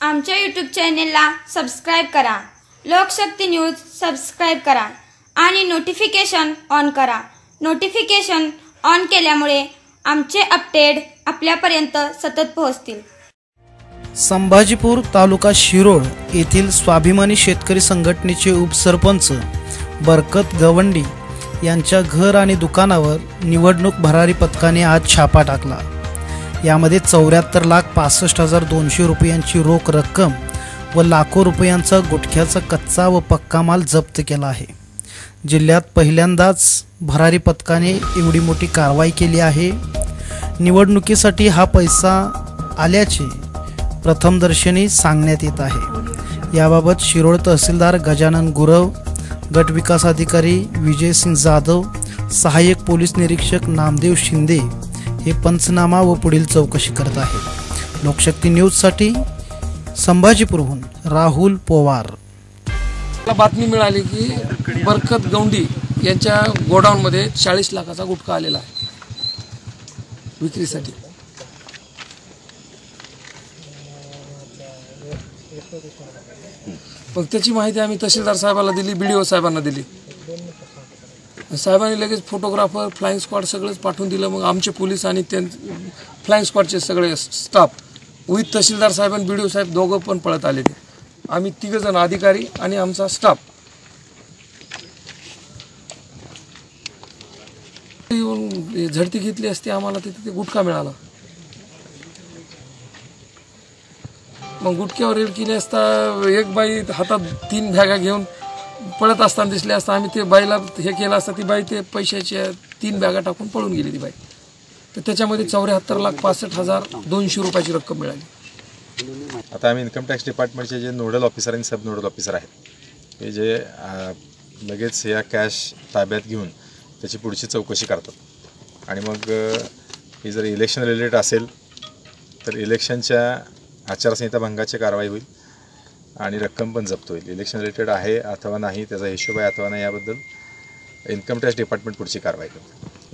आमच्या यूट्यूब चॅनेलला सबस्क्राईब करा. लोकशक्ती न्यूज सबस्क्राईब करा. आणि नोटिफिकेशन ऑन करा. नोटिफिकेशन ऑन केल्यामुळे आमचे अपडेट आपल्यापर्यंत सतत पोहोचतील. संभाजीपूर तालुका शिरोळ येथील स्वाभिमानी शेतकरी संघटनेचे उपसरपंच बरकत गवंडी यांच्या घर आणि दुकानावर निवडणूक भरारी पथकाने आज छापा टाकला. यामध्ये चौऱ्याहत्तर लाख पासष्ट हजार दोनशे रुपयांची रोख रक्कम व लाखो रुपयांचा गुटख्याचा कच्चा व पक्का माल जप्त केला आहे. जिल्ह्यात पहिल्यांदाच भरारी पथकाने एवढी मोठी कारवाई केली आहे. निवडणुकीसाठी हा पैसा आल्याचे प्रथमदर्शनी सांगण्यात येत आहे. याबाबत शिरोळ तहसीलदार गजानन गुरव गटविकास अधिकारी विजयसिंग जाधव सहाय्यक पोलीस निरीक्षक नामदेव शिंदे हे पंचनामा व पुढील चौकशी करत आहेत. लोकशक्ती न्यूजसाठी संभाजीपूरहून राहुल पोवार. मला बातमी मिळाली की बरकत गौंडी यांच्या गोडाऊनमध्ये चाळीस लाखाचा गुटखा आलेला आहे. विक्रीसाठी. मग त्याची माहिती आम्ही तहसीलदार साहेबाला दिली बी डी ओ साहेबांना दिली. साहेबांनी लगेच फोटोग्राफर फ्लाईंग स्क्वॉड सगळंच पाठवून दिलं. मग आमचे पोलीस आणि त्यां फ्लाईंग स्क्वॉडचे सगळे स्टाफ विथ तहसीलदार साहेब आणि बी डी ओ साहेब दोघं पण पळत आले ते आम्ही तिघंजण अधिकारी आणि आमचा स्टाफ येऊन झडती घेतली असती आम्हाला तिथे ते गुटखा मिळाला. मग गुटक्यावर रेड केली असता एक बाई हातात तीन बॅगा घेऊन पळत असताना दिसले असता आम्ही ते बाईला हे केलं असता ती बाई ते पैशाच्या तीन बॅगा टाकून पळून गेली ती बाई. तर त्याच्यामध्ये चौऱ्याहत्तर लाख पासष्ट हजार दोनशे रुपयाची रक्कम मिळाली. आता आम्ही इन्कम टॅक्स डिपार्टमेंटचे जे नोडल ऑफिसर आणि सब नोडल ऑफिसर आहेत हे जे लगेच या कॅश ताब्यात घेऊन त्याची पुढची चौकशी करतात. आणि मग हे जर इलेक्शन रिलेटेड असेल तर इलेक्शनच्या आचारसंहिता भंगाची कारवाई होईल. आणि रक्कम पण जप्त होईल इलेक्शन रिलेटेड आहे अथवा नाही त्याचा हिशोब आहे अथवा नाही याबद्दल. इन्कम टॅक्स डिपार्टमेंट पुढची कारवाई करते.